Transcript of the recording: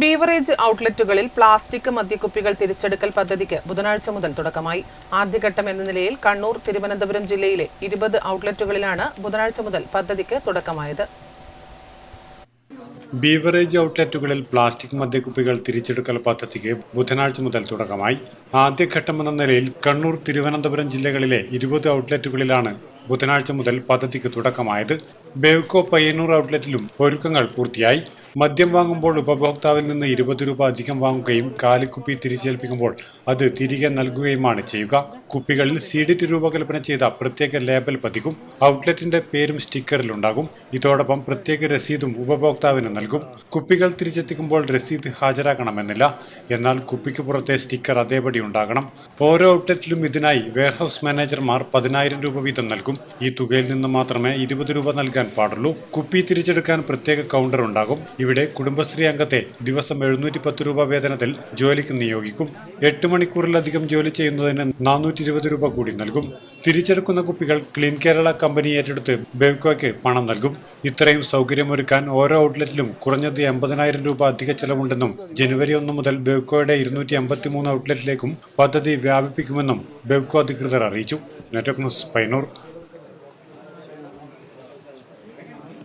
Beverage ഔട്ട്ലെറ്റുകളിൽ plastic മദ്യക്കുപ്പികൾ തിരിച്ചെടുക്കൽ പദ്ധതിക്ക് ബുധനാഴ്ച മുതൽ തുടക്കമായി. ആദ്യഘട്ടം എന്ന നിലയിൽ കണ്ണൂർ തിരുവനന്തപുരം ജില്ലയിലെ ഇരുപത് ഔട്ട്ലെറ്റുകളിലാണ് ബുധനാഴ്ച മുതൽ പദ്ധതിക്ക് തുടക്കമായത്. ബീവറേജ് ഔട്ട്ലെറ്റുകളിൽ പ്ലാസ്റ്റിക് മദ്യക്കുപ്പികൾ തിരിച്ചെടുക്കൽ പദ്ധതിക്ക് ബുധനാഴ്ച മുതൽ തുടക്കമായി. ആദ്യഘട്ടമെന്ന നിലയിൽ കണ്ണൂർ തിരുവനന്തപുരം ജില്ലകളിലെ ഇരുപത് ഔട്ട്ലെറ്റുകളിലാണ് ബുധനാഴ്ച മുതൽ പദ്ധതിക്ക് തുടക്കമായത്. ബേവ്കോ പയ്യന്നൂർ ഔട്ട്ലെറ്റിലും ഒരുക്കങ്ങൾ പൂർത്തിയായി. മദ്യം വാങ്ങുമ്പോൾ ഉപഭോക്താവിൽ നിന്ന് ഇരുപത് രൂപ അധികം വാങ്ങുകയും കാലിക്കുപ്പി തിരിച്ചേൽപ്പിക്കുമ്പോൾ അത് തിരികെ നൽകുകയുമാണ് ചെയ്യുക. കുപ്പികളിൽ സീഡിറ്റ് രൂപകൽപ്പന ചെയ്ത പ്രത്യേക ലേബൽ പതിക്കും. ഔട്ട്ലെറ്റിന്റെ പേരും സ്റ്റിക്കറിൽ ഉണ്ടാകും ഇതോടൊപ്പം പ്രത്യേക രസീതും ഉപഭോക്താവിന് നൽകും. കുപ്പികൾ തിരിച്ചെത്തിക്കുമ്പോൾ രസീത് ഹാജരാക്കണമെന്നില്ല. എന്നാൽ കുപ്പിക്ക് പുറത്തെ സ്റ്റിക്കർ അതേപടി ഉണ്ടാകണം. ഓരോ ഔട്ട്ലെറ്റിലും ഇതിനായി വെയർഹൌസ് മാനേജർമാർ പതിനായിരം രൂപ വീതം നൽകും. ഈ തുകയിൽ നിന്ന് മാത്രമേ ഇരുപത് രൂപ നൽകാൻ പാടുള്ളൂ. കുപ്പി തിരിച്ചെടുക്കാൻ പ്രത്യേക കൗണ്ടർ ഉണ്ടാകും. ഇവിടെ കുടുംബശ്രീ അംഗത്തെ ദിവസം എഴുന്നൂറ്റി പത്ത് രൂപ വേതനത്തിൽ ജോലിക്ക് നിയോഗിക്കും. എട്ട് മണിക്കൂറിലധികം ജോലി ചെയ്യുന്നതിന് നാനൂറ്റി ഇരുപത് രൂപ കൂടി നൽകും. തിരിച്ചെടുക്കുന്ന കുപ്പികൾ ക്ലീൻ കേരള കമ്പനി ഏറ്റെടുത്ത് ബെവ്കോയ്ക്ക് പണം നൽകും. ഇത്രയും സൗകര്യമൊരുക്കാൻ ഓരോ ഔട്ട്ലെറ്റിലും കുറഞ്ഞത് എൺപതിനായിരം രൂപ അധിക ചെലവുണ്ടെന്നും ജനുവരി ഒന്ന് മുതൽ ബെവ്കോയുടെ ഇരുന്നൂറ്റി അമ്പത്തിമൂന്ന് ഔട്ട്ലെറ്റിലേക്കും പദ്ധതി വ്യാപിപ്പിക്കുമെന്നും ബെവ്കോ അധികൃതർ അറിയിച്ചു. Network news Payyanur.